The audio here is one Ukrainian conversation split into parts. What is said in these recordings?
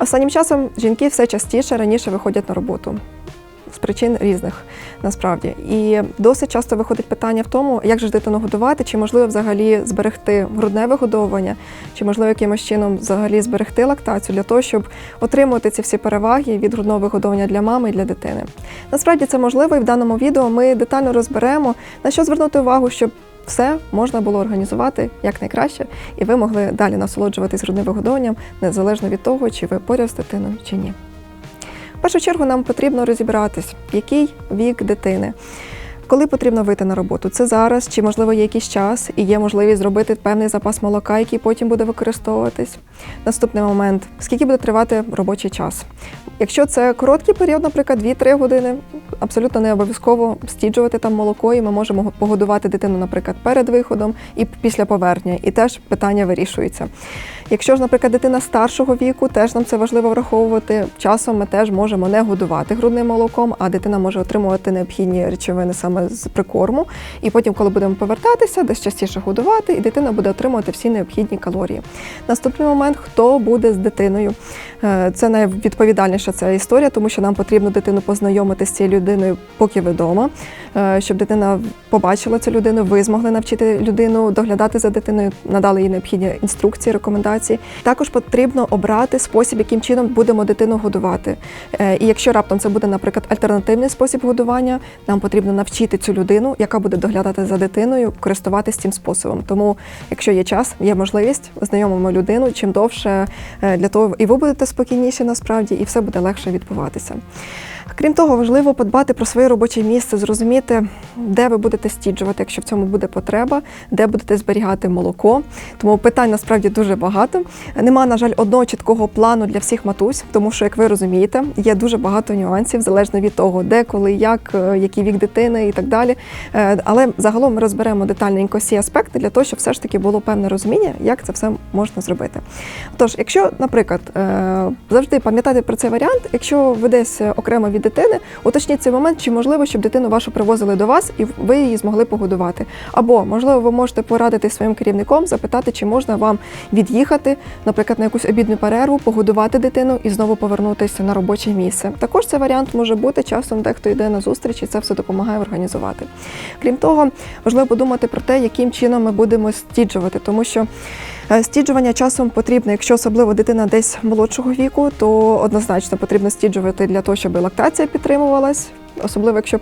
Останнім часом жінки все частіше раніше виходять на роботу. З причин різних насправді. І досить часто виходить питання в тому, як же дитину годувати, чи можливо взагалі зберегти грудне вигодовування, чи можливо якимось чином взагалі зберегти лактацію для того, щоб отримувати ці всі переваги від грудного вигодовування для мами і для дитини. Насправді це можливо, і в даному відео ми детально розберемо, на що звернути увагу, щоб все можна було організувати якнайкраще, і ви могли далі насолоджуватись грудним вигодовуванням, незалежно від того, чи ви поряд з дитиною, чи ні. В першу чергу нам потрібно розібратись, який вік дитини. Коли потрібно вийти на роботу? Це зараз, чи можливо є якийсь час і є можливість зробити певний запас молока, який потім буде використовуватись. Наступний момент: скільки буде тривати робочий час? Якщо це короткий період, наприклад, 2-3 години, абсолютно не обов'язково стіджувати там молоко, і ми можемо погодувати дитину, наприклад, перед виходом і після повернення, і теж питання вирішується. Якщо ж, наприклад, дитина старшого віку, теж нам це важливо враховувати. Часом ми теж можемо не годувати грудним молоком, а дитина може отримувати необхідні речовини саме з прикорму. І потім, коли будемо повертатися, десь частіше годувати, і дитина буде отримувати всі необхідні калорії. Наступний момент хто буде з дитиною. Е, Це найвідповідальніша ця історія, тому що нам потрібно дитину познайомити з цією людиною, поки вдома, е, щоб дитина побачила цю людину, ви змогли навчити людину доглядати за дитиною, надали їй необхідні інструкції, рекомендації. Також потрібно обрати спосіб, яким чином будемо дитину годувати. Е, І якщо раптом це буде, наприклад, альтернативний спосіб годування, нам потрібно навчити цю людину, яка буде доглядати за дитиною, користуватись цим способом. Тому, якщо є час, є можливість, знайомимо людину чим довше е, для того, і ви будете спокійніші насправді, і все буде легше відбуватися. Крім того, важливо подбати про своє робоче місце, зрозуміти, де ви будете стіджувати, якщо в цьому буде потреба, де будете зберігати молоко. Тому питань насправді дуже багато. Нема, на жаль, одного чіткого плану для всіх матусь, тому що, як ви розумієте, є дуже багато нюансів, залежно від того, де, коли, як, е, який вік дитини і так далі. Е, Але загалом ми розберемо детальненько всі аспекти для того, щоб все ж таки було певне розуміння, як це все можна зробити. Тож, якщо, наприклад, е, завжди пам'ятати про цей варіант, якщо ви десь окремо від дитини, уточніть цей момент, чи можливо, щоб дитину вашу привозили до вас і ви її змогли погодувати. Або, можливо, ви можете порадити своїм керівником, запитати, чи можна вам від'їхати, наприклад, на якусь обідню перерву, погодувати дитину і знову повернутися на робоче місце. Також цей варіант може бути часом, дехто йде на зустріч і це все допомагає організувати. Крім того, важливо подумати про те, яким чином ми будемо стіджувати, тому що. Е, Стіджування часом потрібно, якщо особливо дитина десь молодшого віку, то однозначно потрібно стіджувати для того, щоб лактація підтримувалась. Особливо, якщо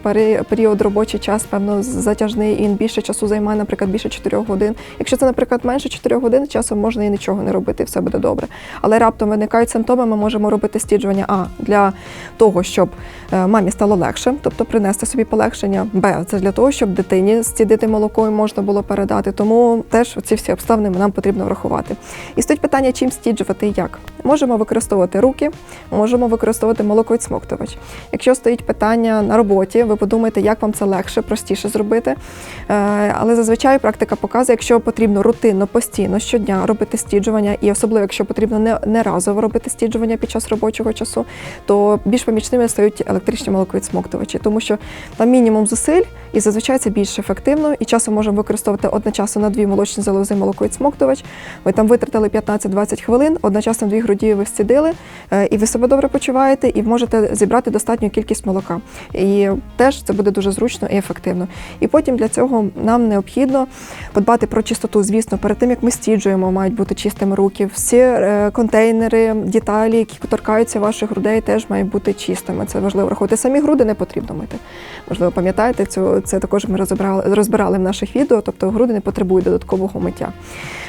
період робочий час, певно, затяжний і він більше часу займає, наприклад, більше 4 годин. Якщо це, наприклад, менше 4 годин, часом можна і нічого не робити, і все буде добре. Але раптом виникають симптоми, ми можемо робити стіджування А для того, щоб е, мамі стало легше, тобто принести собі полегшення. Б це для того, щоб дитині зцідити молоко і можна було передати. Тому теж ці всі обставини нам потрібно врахувати. І стоїть питання, чим стіджувати і як. Можемо використовувати руки, можемо використовувати молоковідсмоктувач. Якщо стоїть питання на роботі, ви подумайте, як вам це легше, простіше зробити. Е, Але зазвичай практика показує, якщо потрібно рутинно, постійно, щодня робити стіджування, і особливо, якщо потрібно не, не разово робити стіджування під час робочого часу, то більш помічними стають електричні молоковідсмоктувачі, тому що там мінімум зусиль, і зазвичай це більш ефективно. І часом можемо використовувати одночасно на дві молочні залози молоковідсмоктувач. Ви там витратили 15-20 хвилин, одночасно дві груді ви зцідили, е, і ви себе добре почуваєте, і можете зібрати достатню кількість молока. І теж це буде дуже зручно і ефективно. І потім для цього нам необхідно подбати про чистоту. Звісно, перед тим як ми стіджуємо, мають бути чистими руки. Всі е, контейнери, деталі, які торкаються ваших грудей, теж мають бути чистими. Це важливо враховувати. Самі груди не потрібно мити. Можливо, пам'ятаєте, цю це також ми розібрали розбирали в наших відео, тобто груди не потребують додаткового миття.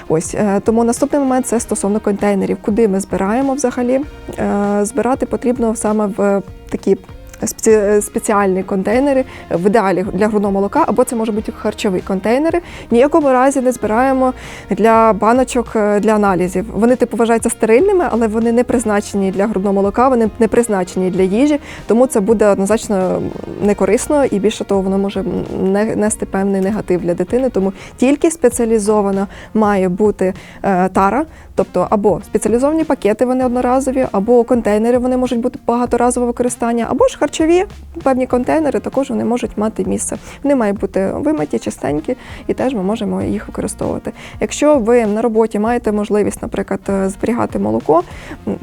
Ось е, тому наступний момент це стосовно контейнерів. Куди ми збираємо взагалі? Е, Збирати потрібно саме в такі. Спеці- Спеціальні контейнери в ідеалі для грудного молока, або це може бути харчові контейнери. Ніякому разі не збираємо для баночок е, для аналізів. Вони типу вважаються стерильними, але вони не призначені для грудного молока, вони не призначені для їжі, тому це буде однозначно некорисно і більше того, воно може не- нести певний негатив для дитини. Тому тільки спеціалізована має бути е, тара, тобто або спеціалізовані пакети, вони одноразові, або контейнери, вони можуть бути багаторазового використання, або ж харчові певні контейнери також вони можуть мати місце. Вони мають бути вимиті, чистенькі, і теж ми можемо їх використовувати. Якщо ви на роботі маєте можливість, наприклад, е, зберігати молоко,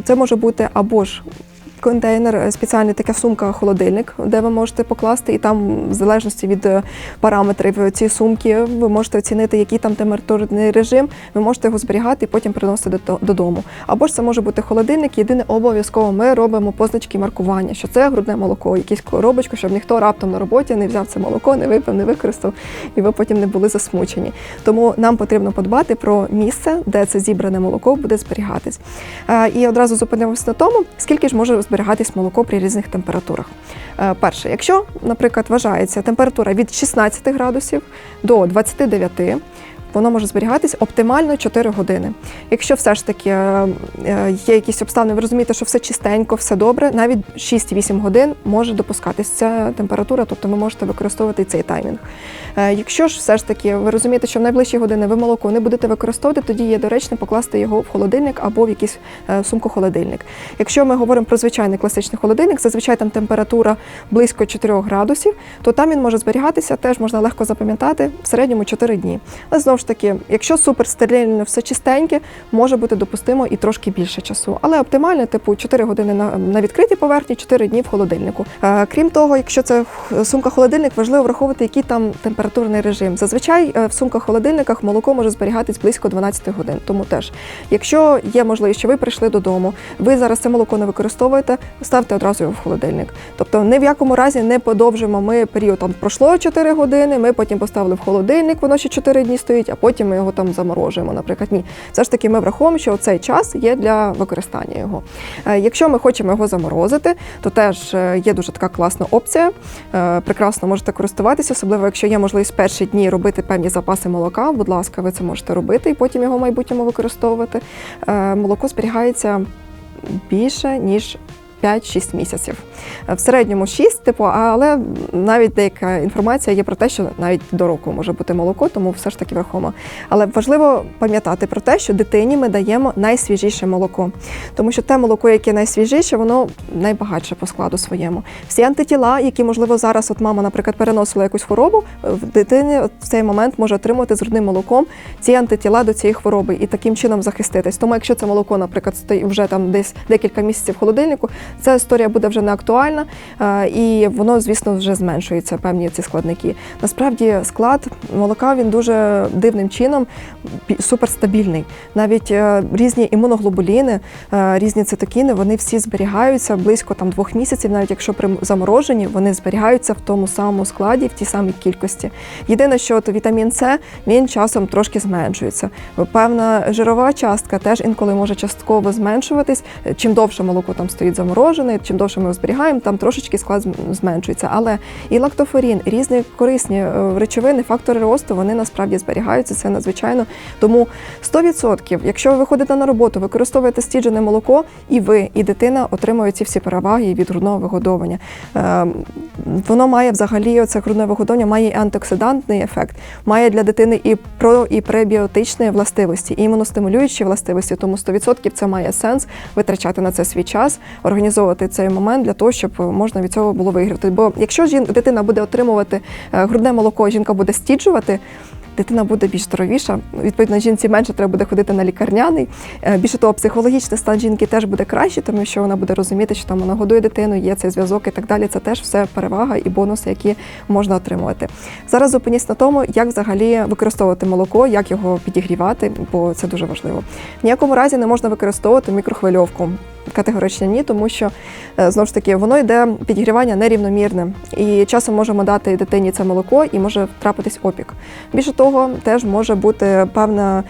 це може бути або ж контейнер, е, спеціальний така сумка, холодильник, де ви можете покласти, і там, в залежності від е, параметрів цієї сумки, ви можете оцінити, який там температурний режим, ви можете його зберігати і потім приносити додому. Або ж це може бути холодильник. Єдине обов'язково ми робимо позначки маркування, що це грудне молоко, якісь коробочку, щоб ніхто раптом на роботі не взяв це молоко, не випив, не використав, і ви потім не були засмучені. Тому нам потрібно подбати про місце, де це зібране молоко буде зберігатись. Е, І одразу зупинимося на тому, скільки ж може зберігатись молоко при різних температурах. Е, Перше, якщо, наприклад, вважається температура від 16 градусів до 29, воно може зберігатись оптимально 4 години. Якщо все ж таки е, е, є якісь обставини, ви розумієте, що все чистенько, все добре, навіть 6-8 годин може допускатись ця температура, тобто ви можете використовувати цей таймінг. Е, Якщо ж все ж таки ви розумієте, що в найближчі години ви молоко не будете використовувати, тоді є доречно покласти його в холодильник або в якийсь сумку-холодильник. Якщо ми говоримо про звичайний класичний холодильник, зазвичай там температура близько 4 градусів, то там він може зберігатися, теж можна легко запам'ятати в середньому 4 дні. Але знову ж таки, якщо супер стерильно, все чистеньке, може бути допустимо і трошки більше часу. Але оптимально, типу 4 години на, на відкритій поверхні, 4 дні в холодильнику. Е, крім того, якщо це сумка-холодильник, важливо враховувати, який там температурний режим. Зазвичай е, в сумках-холодильниках молоко може зберігатись близько 12 годин. Тому теж, якщо є можливість, що ви прийшли додому, ви зараз це молоко не використовуєте, ставте одразу його в холодильник. Тобто ні в якому разі не подовжимо ми період там пройшло 4 години, ми потім поставили в холодильник, воно ще 4 дні стоїть, потім ми його там заморожуємо. Наприклад, ні. Все ж таки ми враховуємо, що цей час є для використання його. Е, Якщо ми хочемо його заморозити, то теж е, є дуже така класна опція. Е, Прекрасно можете користуватися, особливо якщо є можливість перші дні робити певні запаси молока. Будь ласка, ви це можете робити і потім його в майбутньому використовувати. Молоко зберігається більше ніж 5-6 місяців. В середньому 6, типу, але навіть деяка інформація є про те, що навіть до року може бути молоко, тому все ж таки враховуємо. Але важливо пам'ятати про те, що дитині ми даємо найсвіжіше молоко, тому що те молоко, яке найсвіжіше, воно найбагатше по складу своєму. Всі антитіла, які можливо зараз, от мама, наприклад, переносила якусь хворобу, в дитині в цей момент може отримати з грудним молоком ці антитіла до цієї хвороби і таким чином захиститись. Тому, якщо це молоко, наприклад, стоїть вже там десь декілька місяців в холодильнику, ця історія буде вже не актуальна, е, і воно, звісно, вже зменшується певні ці складники. Насправді склад молока він дуже дивним чином суперстабільний. Навіть е, різні імуноглобуліни, е, різні цитокіни, вони всі зберігаються близько там двох місяців, навіть якщо при замороженні, вони зберігаються в тому самому складі, в тій самій кількості. Єдине, що от вітамін С він часом трошки зменшується. Певна жирова частка теж інколи може частково зменшуватись. Чим довше молоко там стоїть заморожене, чим довше ми його зберігаємо, там трошечки склад зменшується. Але і лактофорін, і різні корисні е, речовини, фактори росту, вони насправді зберігаються. Це надзвичайно. Тому 100%, якщо ви виходите на роботу, використовуєте стіджене молоко, і ви, і дитина отримують ці всі переваги від грудного вигодовування. Е, Воно має взагалі це грудне вигодовування, має і антиоксидантний ефект, має для дитини і про і пребіотичні властивості, і імуностимулюючі властивості. Тому 100% це має сенс витрачати на це свій час, організовувати цей момент для того, щоб можна від цього було виграти. Бо якщо жін, дитина буде отримувати е, грудне молоко, жінка буде стіджувати. Дитина буде більш здоровіша. Відповідно, жінці менше треба буде ходити на лікарняний. Е, Більше того, психологічний стан жінки теж буде кращий, тому що вона буде розуміти, що там вона годує дитину, є цей зв'язок і так далі. Це теж все перевага і бонуси, які можна отримувати. Зараз зупиніться на тому, як взагалі використовувати молоко, як його підігрівати, бо це дуже важливо. В ніякому разі не можна використовувати мікрохвильовку. Категорично ні, тому що е, знову ж таки воно йде підігрівання нерівномірне, і часом можемо дати дитині це молоко, і може трапитись опік. Більше того, теж може бути певне е,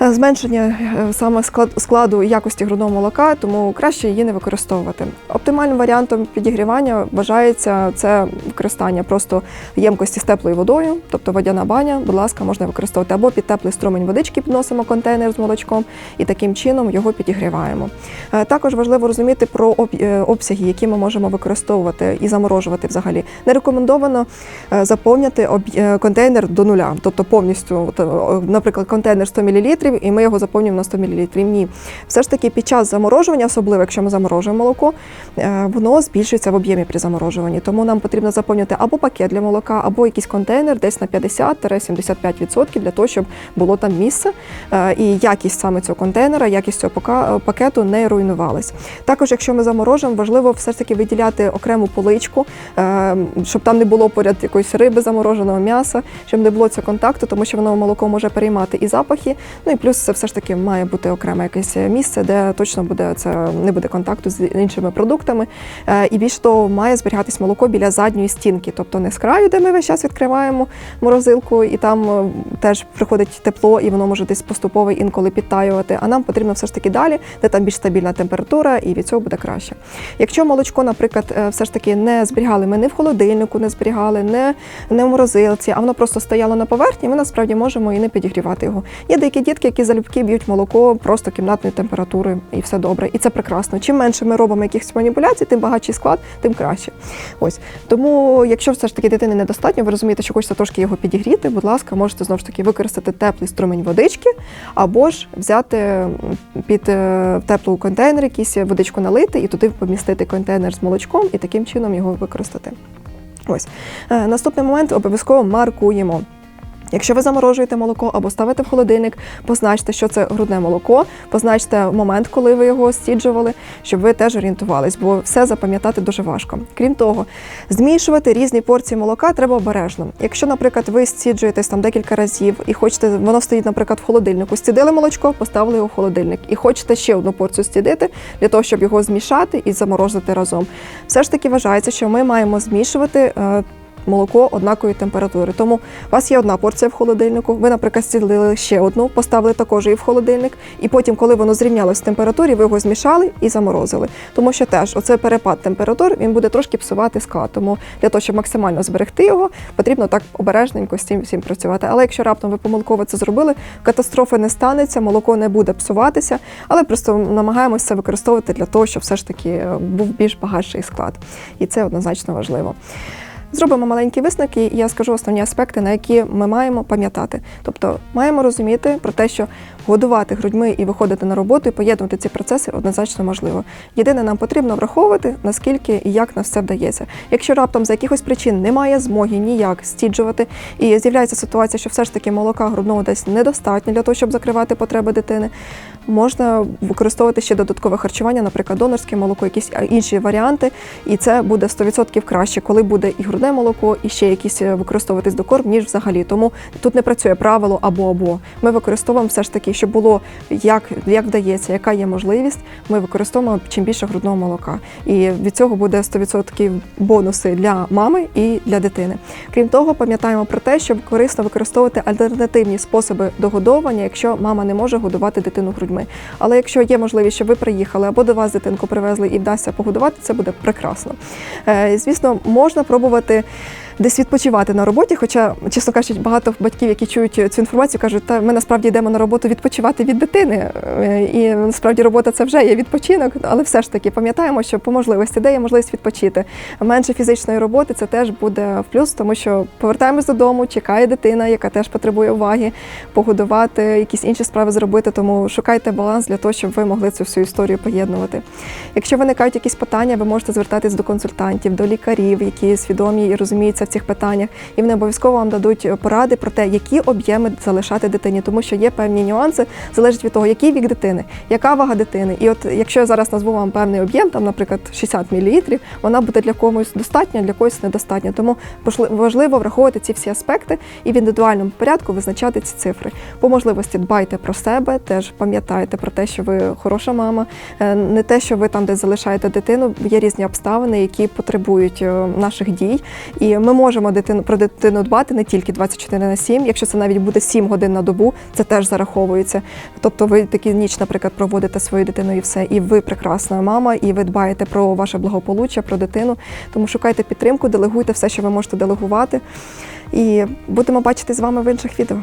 зменшення е, саме склад- складу якості грудного молока, тому краще її не використовувати. Оптимальним варіантом підігрівання вважається це використання просто ємкості з теплою водою, тобто водяна баня, будь ласка, можна використовувати або під теплий струмень водички підносимо контейнер з молочком і таким чином його підігріваємо. Е, Також важливо розуміти про е, обсяги, які ми можемо використовувати і заморожувати взагалі. Не рекомендовано е, заповнити е, контейнер до нуля, тобто повністю, е, наприклад, контейнер 100 мл, і ми його заповнюємо на 100 мл. Ні. Все ж таки під час заморожування, особливо якщо ми заморожуємо молоко, е, воно збільшується в об'ємі при заморожуванні. Тому нам потрібно заповнити або пакет для молока, або якийсь контейнер десь на 50-75% для того, щоб було там місце. е, І якість саме цього контейнера, якість цього пакету не руйнувалась. Також, якщо ми заморожуємо, важливо все ж таки виділяти окрему поличку, е, щоб там не було поряд якоїсь риби замороженого м'яса, щоб не було цього контакту, тому що воно молоко може переймати і запахи. Ну і плюс це все ж таки має бути окреме якесь місце, де точно буде це не буде контакту з іншими продуктами. Е, І більш того, має зберігатись молоко біля задньої стінки, тобто не з краю, де ми весь час відкриваємо морозилку, і там е, теж приходить тепло, і воно може десь поступово інколи підтаювати. А нам потрібно все ж таки далі, де там більш стабільна температура, і від цього буде краще. Якщо молочко, наприклад, е, все ж таки не зберігали, ми не в холодильнику не зберігали, не, не в морозилці, а воно просто стояло на поверхні, ми насправді можемо і не підігрівати його. Є деякі дітки, які залюбки б'ють молоко просто кімнатної температури, і все добре. І це прекрасно. Чим менше ми робимо якихось маніпуляцій, тим багатший склад, тим краще. Ось тому, якщо все ж таки дитини недостатньо, ви розумієте, що хочеться трошки його підігріти, будь ласка, можете знову ж таки використати теплий струмень водички, або ж взяти під е, теплу контейнер, якийсь водичку налити і туди помістити контейнер з молочком і таким чином його використати. Ось Е, наступний момент обов'язково маркуємо. Якщо ви заморожуєте молоко або ставите в холодильник, позначте, що це грудне молоко, позначте момент, коли ви його стіджували, щоб ви теж орієнтувались, бо все запам'ятати дуже важко. Крім того, змішувати різні порції молока треба обережно. Якщо, наприклад, ви стіджуєтесь там декілька разів і хочете, воно стоїть, наприклад, в холодильнику, стідили молочко, поставили його в холодильник, і хочете ще одну порцію стідити для того, щоб його змішати і заморозити разом. Все ж таки вважається, що ми маємо змішувати. Молоко однакової температури. Тому у вас є одна порція в холодильнику. Ви, наприклад, стілили ще одну, поставили також її в холодильник, і потім, коли воно зрівнялось в температурі, ви його змішали і заморозили. Тому що теж оцей перепад температур він буде трошки псувати склад. Тому для того, щоб максимально зберегти його, потрібно так обережненько з цим всім працювати. Але якщо раптом ви помилково це зробили, катастрофи не станеться, молоко не буде псуватися, але просто намагаємося це використовувати для того, щоб все ж таки е, був більш багатший склад. І це однозначно важливо. Зробимо маленькі висновки, і я скажу основні аспекти, на які ми маємо пам'ятати. Тобто маємо розуміти про те, що годувати грудьми і виходити на роботу і поєднувати ці процеси однозначно можливо. Єдине, нам потрібно враховувати, наскільки і як нас все вдається. Якщо раптом за якихось причин немає змоги ніяк стіджувати, і з'являється ситуація, що все ж таки молока грудного десь недостатньо для того, щоб закривати потреби дитини, можна використовувати ще додаткове харчування, наприклад, донорське молоко, якісь інші варіанти, і це буде 100% краще, коли буде і грудне молоко, і ще якісь е, використовуватись до корм, ніж взагалі. Тому тут не працює правило або або. Ми використовуємо все ж таки, щоб було як, як вдається, яка є можливість. Ми використовуємо чим більше грудного молока. І від цього буде 100% бонуси для мами і для дитини. Крім того, пам'ятаємо про те, щоб корисно використовувати альтернативні способи догодовування, якщо мама не може годувати дитину грудьми. Але якщо є можливість, щоб ви приїхали або до вас дитинку привезли і вдасться погодувати, це буде прекрасно. Е, Звісно, можна пробувати виходити Десь відпочивати на роботі, хоча, чесно кажучи, багато батьків, які чують цю інформацію, кажуть, та ми насправді йдемо на роботу відпочивати від дитини. Е, І насправді робота це вже є відпочинок, але все ж таки пам'ятаємо, що по можливості, де є можливість відпочити. Менше фізичної роботи це теж буде в плюс, тому що повертаємось додому, чекає дитина, яка теж потребує уваги, погодувати, якісь інші справи зробити. Тому шукайте баланс для того, щоб ви могли цю всю історію поєднувати. Якщо виникають якісь питання, ви можете звертатись до консультантів, до лікарів, які свідомі і розуміються цих питаннях, і вони обов'язково вам дадуть поради про те, які об'єми залишати дитині, тому що є певні нюанси, залежить від того, який вік дитини, яка вага дитини. І от якщо я зараз назву вам певний об'єм, там, наприклад, 60 мл, вона буде для когось достатня, для когось недостатня. Тому важливо враховувати ці всі аспекти і в індивідуальному порядку визначати ці цифри. По можливості дбайте про себе, теж пам'ятайте про те, що ви хороша мама, Е, не те, що ви там десь залишаєте дитину. Є різні обставини, які потребують е, наших дій. І ми можемо дитину про дитину дбати не тільки 24 на 7, якщо це навіть буде 7 годин на добу, це теж зараховується. Тобто ви такі ніч, наприклад, проводите свою дитину і все, і ви прекрасна мама, і ви дбаєте про ваше благополуччя, про дитину. Тому шукайте підтримку, делегуйте все, що ви можете делегувати. І будемо бачити з вами в інших відео.